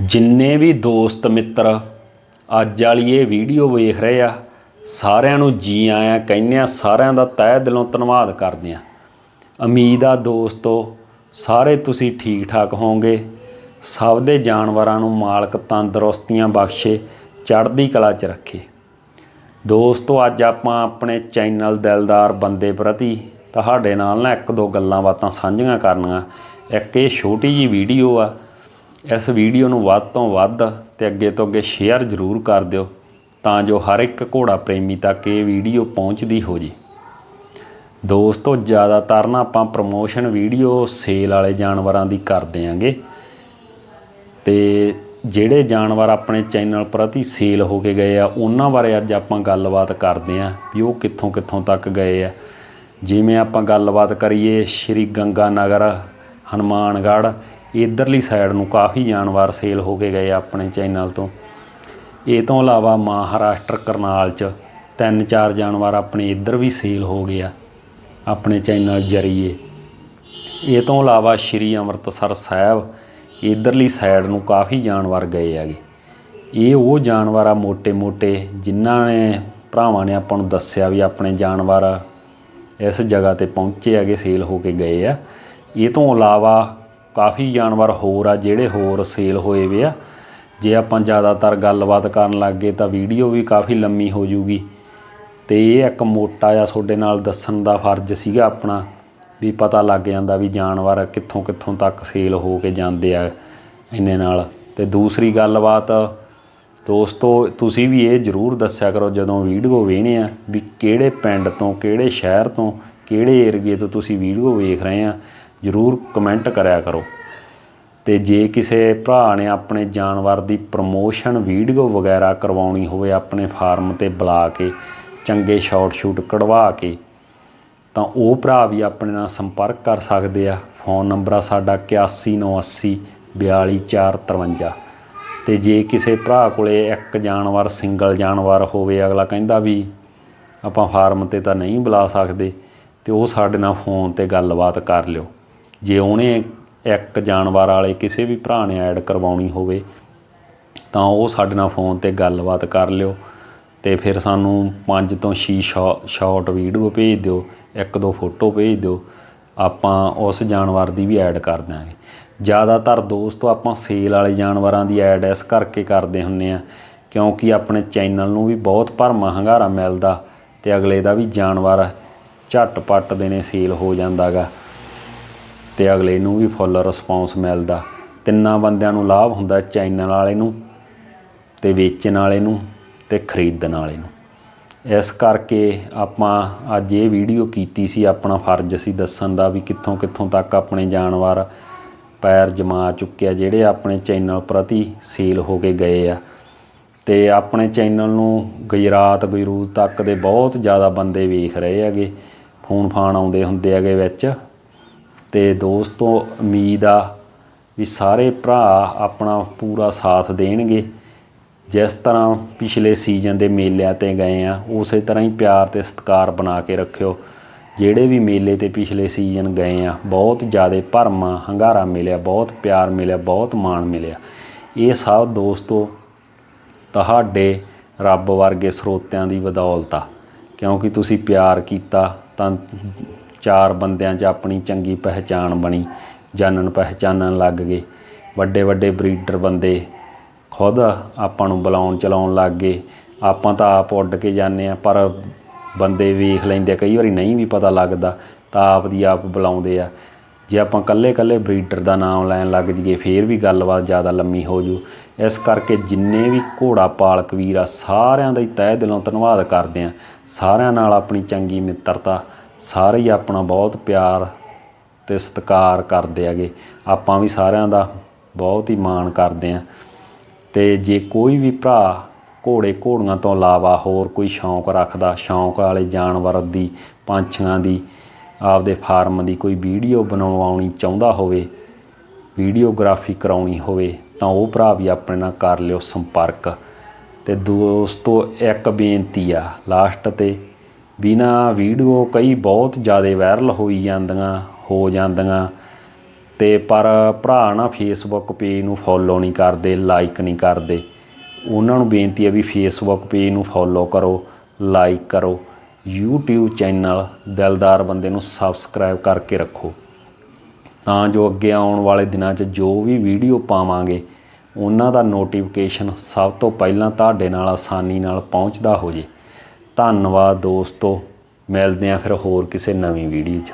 ਜਿੰਨੇ ਵੀ ਦੋਸਤ ਮਿੱਤਰ ਅੱਜ ਵਾਲੀ ਇਹ ਵੀਡੀਓ ਵੇਖ ਰਹੇ ਆ, ਸਾਰਿਆਂ ਨੂੰ ਜੀ ਆਇਆਂ, ਕਹਿੰਦੇ ਆ, ਸਾਰਿਆਂ ਦਾ ਤਹਿ ਦਿਲੋਂ ਧੰਨਵਾਦ ਕਰਦੇ ਆ। ਉਮੀਦ ਆ ਦੋਸਤੋ, ਸਾਰੇ ਤੁਸੀਂ ਠੀਕ ਠਾਕ ਹੋਵੋਗੇ। ਸਭ ਦੇ ਜਾਨਵਰਾਂ ਨੂੰ ਮਾਲਕ ਤੰਦਰੁਸਤੀਆਂ ਬਖਸ਼ੇ, ਚੜ੍ਹਦੀ ਕਲਾ 'ਚ ਰੱਖੇ। ਦੋਸਤੋ, ਅੱਜ ਆਪਾਂ ਆਪਣੇ ਚੈਨਲ ਦਿਲਦਾਰ ਬੰਦੇ ਪ੍ਰਤੀ ਤੁਹਾਡੇ ਨਾਲ ਨਾ ਇੱਕ ਦੋ ਗੱਲਾਂ ਬਾਤਾਂ ਸਾਂਝੀਆਂ ਕਰਨੀਆਂ। ਇੱਕ ਇਹ ਛੋਟੀ ਜੀ ਵੀਡੀਓ ਆ ਇਸ ਵੀਡੀਓ ਨੂੰ ਵੱਧ ਤੋਂ ਵੱਧ ਤੇ ਅੱਗੇ ਤੋਂ ਅੱਗੇ ਸ਼ੇਅਰ ਜ਼ਰੂਰ ਕਰ ਦਿਓ ਤਾਂ ਜੋ ਹਰ ਇੱਕ ਘੋੜਾ ਪ੍ਰੇਮੀ ਤੱਕ ਇਹ ਵੀਡੀਓ ਪਹੁੰਚਦੀ ਹੋ ਜੇ। ਦੋਸਤੋ, ਜ਼ਿਆਦਾਤਰ ਨਾ ਆਪਾਂ ਪ੍ਰਮੋਸ਼ਨ ਵੀਡੀਓ ਸੇਲ ਵਾਲੇ ਜਾਨਵਰਾਂ ਦੀ ਕਰਦੇ ਆਂਗੇ ਤੇ ਜਿਹੜੇ ਜਾਨਵਰ ਆਪਣੇ ਚੈਨਲ ਪ੍ਰਤੀ ਸੇਲ ਹੋ ਕੇ ਗਏ ਆ, ਉਹਨਾਂ ਬਾਰੇ ਅੱਜ ਆਪਾਂ ਗੱਲਬਾਤ ਕਰਦੇ ਆਂ ਵੀ ਉਹ ਕਿੱਥੋਂ ਕਿੱਥੋਂ ਤੱਕ ਗਏ ਆ। ਜਿਵੇਂ ਆਪਾਂ ਗੱਲਬਾਤ ਕਰੀਏ, ਸ਼੍ਰੀ ਗੰਗਾ ਨਗਰ ਹਨੂਮਾਨਗੜ੍ਹ ਇਧਰਲੀ ਸਾਈਡ ਨੂੰ ਕਾਫੀ ਜਾਨਵਰ ਸੇਲ ਹੋ ਕੇ ਗਏ ਆਪਣੇ ਚੈਨਲ ਤੋਂ। ਇਹ ਤੋਂ ਇਲਾਵਾ ਮਹਾਰਾਸ਼ਟਰ, ਕਰਨਾਲ 'ਚ ਤਿੰਨ ਚਾਰ ਜਾਨਵਰ ਆਪਣੇ ਇੱਧਰ ਵੀ ਸੇਲ ਹੋ ਗਏ ਆ ਆਪਣੇ ਚੈਨਲ ਜਰੀਏ। ਇਹ ਤੋਂ ਇਲਾਵਾ ਸ਼੍ਰੀ ਅੰਮ੍ਰਿਤਸਰ ਸਾਹਿਬ ਇਧਰਲੀ ਸਾਈਡ ਨੂੰ ਕਾਫੀ ਜਾਨਵਰ ਗਏ ਆਗੇ ਇਹ ਉਹ ਜਾਨਵਰ ਆ ਮੋٹے-ਮੋٹے ਜਿਨ੍ਹਾਂ ਨੇ ਭਰਾਵਾਂ ਨੇ ਆਪਾਂ ਨੂੰ ਦੱਸਿਆ ਵੀ ਆਪਣੇ ਜਾਨਵਰ ਇਸ ਜਗ੍ਹਾ ਤੇ ਪਹੁੰਚੇ ਆਗੇ ਸੇਲ ਹੋ ਕੇ ਗਏ ਆ। ਇਹ ਤੋਂ ਇਲਾਵਾ ਕਾਫੀ ਜਾਨਵਰ ਹੋਰ ਆ ਜਿਹੜੇ ਹੋਰ ਸੇਲ ਹੋਏ ਵੇ ਆ। ਜੇ ਆਪਾਂ ਜ਼ਿਆਦਾਤਰ ਗੱਲਬਾਤ ਕਰਨ ਲੱਗੇ ਤਾਂ ਵੀਡੀਓ ਵੀ ਕਾਫੀ ਲੰਮੀ ਹੋ ਜੂਗੀ। ਤੇ ਇਹ ਇੱਕ ਮੋਟਾ ਜਿਹਾ ਤੁਹਾਡੇ ਨਾਲ ਦੱਸਣ ਦਾ ਫਰਜ਼ ਸੀਗਾ ਆਪਣਾ, ਵੀ ਪਤਾ ਲੱਗ ਜਾਂਦਾ ਵੀ ਜਾਨਵਰ ਕਿੱਥੋਂ ਕਿੱਥੋਂ ਤੱਕ ਸੇਲ ਹੋ ਕੇ ਜਾਂਦੇ ਆ ਇੰਨੇ ਨਾਲ। ਤੇ ਦੂਸਰੀ ਗੱਲਬਾਤ, ਦੋਸਤੋ, ਤੁਸੀਂ ਵੀ ਇਹ ਜਰੂਰ ਦੱਸਿਆ ਕਰੋ ਜਦੋਂ ਵੀਡੀਓ ਵੇਖਣੇ ਆ ਵੀ ਕਿਹੜੇ ਪਿੰਡ ਤੋਂ, ਕਿਹੜੇ ਸ਼ਹਿਰ ਤੋਂ, ਕਿਹੜੇ ਏਰੀਏ ਤੋਂ ਤੁਸੀਂ ਵੀਡੀਓ ਵੇਖ ਰਹੇ ਆ। ਜਰੂਰ ਕਮੈਂਟ ਕਰਿਆ ਕਰੋ। ਤੇ ਜੇ ਕਿਸੇ ਭਰਾ ਨੇ ਆਪਣੇ ਜਾਨਵਰ ਦੀ ਪ੍ਰਮੋਸ਼ਨ ਵੀਡੀਓ ਵਗੈਰਾ ਕਰਵਾਉਣੀ ਹੋਵੇ ਆਪਣੇ ਫਾਰਮ ਤੇ ਬੁਲਾ ਕੇ, ਚੰਗੇ ਸ਼ਾਟ ਸ਼ੂਟ ਕਢਵਾ ਕੇ, ਤਾਂ ਉਹ ਭਰਾ ਵੀ ਆਪਣੇ ਨਾਲ ਸੰਪਰਕ ਕਰ ਸਕਦੇ ਆ। ਫੋਨ ਨੰਬਰ ਆ ਸਾਡਾ 8198 42453 ਤੇ ਜੇ ਕਿਸੇ ਭਰਾ ਕੋਲੇ ਇੱਕ ਜਾਨਵਰ ਸਿੰਗਲ ਜਾਨਵਰ ਹੋਵੇ, ਅਗਲਾ ਕਹਿੰਦਾ ਵੀ ਆਪਾਂ ਫਾਰਮ ਤੇ ਤਾਂ ਨਹੀਂ ਬੁਲਾ ਸਕਦੇ, ਤੇ ਉਹ ਸਾਡੇ ਨਾਲ ਫੋਨ ਤੇ ਗੱਲਬਾਤ ਕਰ ਲਿਓ। ਜੇ ਉਹਨੇ ਇੱਕ ਜਾਨਵਰ ਵਾਲੇ ਕਿਸੇ ਵੀ ਭਰਾ ਨੇ ਐਡ ਕਰਵਾਉਣੀ ਹੋਵੇ, ਤਾਂ ਉਹ ਸਾਡੇ ਨਾਲ ਫੋਨ ਤੇ ਗੱਲਬਾਤ ਕਰ ਲਿਓ ਤੇ ਫਿਰ ਸਾਨੂੰ 5 ਤੋਂ 6 ਸ਼ਾਰਟ ਵੀਡੀਓ ਭੇਜ ਦਿਓ, ਇੱਕ ਦੋ ਫੋਟੋ ਭੇਜ ਦਿਓ, ਆਪਾਂ ਉਸ ਜਾਨਵਰ ਦੀ ਵੀ ਐਡ ਕਰ ਦਾਂਗੇ ਜ਼ਿਆਦਾਤਰ ਦੋਸਤੋ, ਆਪਾਂ ਸੇਲ ਵਾਲੇ ਜਾਨਵਰਾਂ ਦੀ ਐਡ ਇਸ ਕਰਕੇ ਕਰਦੇ ਹੁੰਨੇ ਆ, ਕਿਉਂਕਿ ਆਪਣੇ ਚੈਨਲ ਨੂੰ ਵੀ ਬਹੁਤ ਭਰਮਾ ਹੰਗਾਰਾ ਮਿਲਦਾ ਤੇ ਅਗਲੇ ਦਾ ਵੀ ਜਾਨਵਰ ਝਟਪਟ ਦੇ ਨੇ ਸੇਲ ਹੋ ਜਾਂਦਾਗਾ। ਤੇ ਅਗਲੇ ਨੂੰ ਵੀ ਫੁੱਲ ਰਿਸਪੌਂਸ ਮਿਲਦਾ। ਤਿੰਨਾਂ ਬੰਦਿਆਂ ਨੂੰ ਲਾਭ ਹੁੰਦਾ ਚੈਨਲ ਵਾਲੇ ਨੂੰ ਤੇ ਵੇਚਣ ਵਾਲੇ ਨੂੰ ਤੇ ਖਰੀਦਣ ਵਾਲੇ ਨੂੰ। ਇਸ ਕਰਕੇ ਆਪਾਂ ਅੱਜ ਇਹ ਵੀਡੀਓ ਕੀਤੀ ਸੀ, ਆਪਣਾ ਫਰਜ਼ ਸੀ ਦੱਸਣ ਦਾ ਵੀ ਕਿੱਥੋਂ ਕਿੱਥੋਂ ਤੱਕ ਆਪਣੇ ਜਾਨਵਰ ਪੈਰ ਜਮਾ ਚੁੱਕਿਆ ਜਿਹੜੇ ਆਪਣੇ ਚੈਨਲ ਪ੍ਰਤੀ ਸੇਲ ਹੋ ਕੇ ਗਏ ਆ। ਤੇ ਆਪਣੇ ਚੈਨਲ ਨੂੰ ਗੁਜਰਾਤ ਗੁਜਰੂਤ ਤੱਕ ਦੇ ਬਹੁਤ ਜ਼ਿਆਦਾ ਬੰਦੇ ਵੇਖ ਰਹੇ ਹੈਗੇ ਫੋਨ ਫਾਨ ਆਉਂਦੇ ਹੁੰਦੇ ਹੈਗੇ ਵਿੱਚ। ਤੇ ਦੋਸਤੋ, ਉਮੀਦ ਆ ਵੀ ਸਾਰੇ ਭਰਾ ਆਪਣਾ ਪੂਰਾ ਸਾਥ ਦੇਣਗੇ। ਜਿਸ ਤਰ੍ਹਾਂ ਪਿਛਲੇ ਸੀਜ਼ਨ ਦੇ ਮੇਲਿਆਂ ਤੇ ਗਏ ਆ, ਉਸੇ ਤਰ੍ਹਾਂ ਹੀ ਪਿਆਰ ਤੇ ਸਤਿਕਾਰ ਬਣਾ ਕੇ ਰੱਖਿਓ। ਜਿਹੜੇ ਵੀ ਮੇਲੇ ਤੇ ਪਿਛਲੇ ਸੀਜ਼ਨ ਗਏ ਆ, ਬਹੁਤ ਜ਼ਿਆਦਾ ਭਰਮਾ, ਹੰਗਾਰਾ ਮਿਲਿਆ, ਬਹੁਤ ਪਿਆਰ ਮਿਲਿਆ, ਬਹੁਤ ਮਾਣ ਮਿਲਿਆ। ਇਹ ਸਭ ਦੋਸਤੋ, ਤੁਹਾਡੇ ਰੱਬ ਵਰਗੇ ਸਰੋਤਿਆਂ ਦੀ ਬਦੌਲਤ ਆ। ਕਿਉਂਕਿ ਤੁਸੀਂ ਪਿਆਰ ਕੀਤਾ, ਤਾਂ ਚਾਰ ਬੰਦਿਆਂ 'ਚ ਆਪਣੀ ਚੰਗੀ ਪਹਿਚਾਣ ਬਣੀ ਜਾਣਨ ਪਹਿਚਾਨਣ ਲੱਗ ਗਏ। ਵੱਡੇ ਵੱਡੇ ਬਰੀਡਰ ਬੰਦੇ ਖੁਦ ਆਪਾਂ ਨੂੰ ਬੁਲਾਉਣ ਚਲਾਉਣ ਲੱਗ ਗਏ। ਆਪਾਂ ਤਾਂ ਆਪ ਉੱਡ ਕੇ ਜਾਂਦੇ ਆ ਪਰ ਬੰਦੇ ਵੇਖ ਲੈਂਦੇ ਆ, ਕਈ ਵਾਰੀ ਨਹੀਂ ਵੀ ਪਤਾ ਲੱਗਦਾ ਤਾਂ ਆਪ ਦੀ ਆਪ ਬੁਲਾਉਂਦੇ ਆ। ਜੇ ਆਪਾਂ ਕੱਲੇ ਕੱਲੇ ਬਰੀਡਰ ਦਾ ਨਾਮ ਲੈਣ ਲੱਗ ਜਾਈਏ ਫੇਰ ਵੀ ਗੱਲਬਾਤ ਜ਼ਿਆਦਾ ਲੰਮੀ ਹੋ ਜੂ। ਇਸ ਕਰਕੇ ਜਿੰਨੇ ਵੀ ਘੋੜਾ ਪਾਲਕ ਵੀਰ ਆ ਸਾਰਿਆਂ ਦਾ ਹੀ ਤਹਿ ਦਿਲੋਂ ਧੰਨਵਾਦ ਕਰਦੇ ਆ ਸਾਰਿਆਂ ਨਾਲ ਆਪਣੀ ਚੰਗੀ ਮਿੱਤਰਤਾ ਸਾਰੇ ਹੀ ਆਪਣਾ ਬਹੁਤ ਪਿਆਰ ਤੇ ਸਤਿਕਾਰ ਕਰਦੇ ਹੈਗੇ। ਆਪਾਂ ਵੀ ਸਾਰਿਆਂ ਦਾ ਬਹੁਤ ਹੀ ਮਾਣ ਕਰਦੇ ਆ ਤੇ ਜੇ ਕੋਈ ਵੀ ਭਰਾ ਘੋੜੇ ਘੋੜੀਆਂ ਤੋਂ ਇਲਾਵਾ ਹੋਰ ਕੋਈ ਸ਼ੌਂਕ ਰੱਖਦਾ, ਸ਼ੌਂਕ ਵਾਲੇ ਜਾਨਵਰ ਦੀ, ਪੰਛੀਆਂ ਦੀ, ਆਪਦੇ ਫਾਰਮ ਦੀ ਕੋਈ ਵੀਡੀਓ ਬਣਵਾਉਣੀ ਚਾਹੁੰਦਾ ਹੋਵੇ, ਵੀਡੀਓਗ੍ਰਾਫੀ ਕਰਾਉਣੀ ਹੋਵੇ, ਤਾਂ ਉਹ ਭਰਾ ਵੀ ਆਪਣੇ ਨਾਲ ਕਰ ਲਿਓ ਸੰਪਰਕ। ਤੇ ਦੋਸਤੋ, ਇੱਕ ਬੇਨਤੀ ਆ, ਲਾਸਟ ਤੇ ਬਿਨਾ ਵੀਡੀਓ ਕਈ ਬਹੁਤ ਜ਼ਿਆਦਾ ਵਾਇਰਲ ਹੋਈ ਜਾਂਦੀਆਂ, ਹੋ ਜਾਂਦੀਆਂ। ਤੇ ਪਰ ਭਰਾ ਨਾ ਫੇਸਬੁੱਕ ਪੇਜ ਨੂੰ ਫੋਲੋ ਨਹੀਂ ਕਰਦੇ ਲਾਈਕ ਨਹੀਂ ਕਰਦੇ। ਉਹਨਾਂ ਨੂੰ ਬੇਨਤੀ ਹੈ ਵੀ ਫੇਸਬੁੱਕ ਪੇਜ ਨੂੰ ਫੋਲੋ ਕਰੋ ਲਾਈਕ ਕਰੋ। YouTube ਚੈਨਲ ਦਿਲਦਾਰ ਬੰਦੇ ਨੂੰ ਸਬਸਕ੍ਰਾਈਬ ਕਰਕੇ ਰੱਖੋ। ਤਾਂ ਜੋ ਅੱਗੇ ਆਉਣ ਵਾਲੇ ਦਿਨਾਂ 'ਚ ਜੋ ਵੀ ਵੀਡੀਓ ਪਾਵਾਂਗੇ, ਉਹਨਾਂ ਦਾ ਨੋਟੀਫਿਕੇਸ਼ਨ ਸਭ ਤੋਂ ਪਹਿਲਾਂ ਤੁਹਾਡੇ ਨਾਲ ਆਸਾਨੀ ਨਾਲ ਪਹੁੰਚਦਾ ਹੋ ਜੇ। ਧੰਨਵਾਦ ਦੋਸਤੋ। ਮਿਲਦੇ ਆਂ ਫਿਰ ਹੋਰ ਕਿਸੇ ਨਵੀਂ ਵੀਡੀਓ 'ਚ।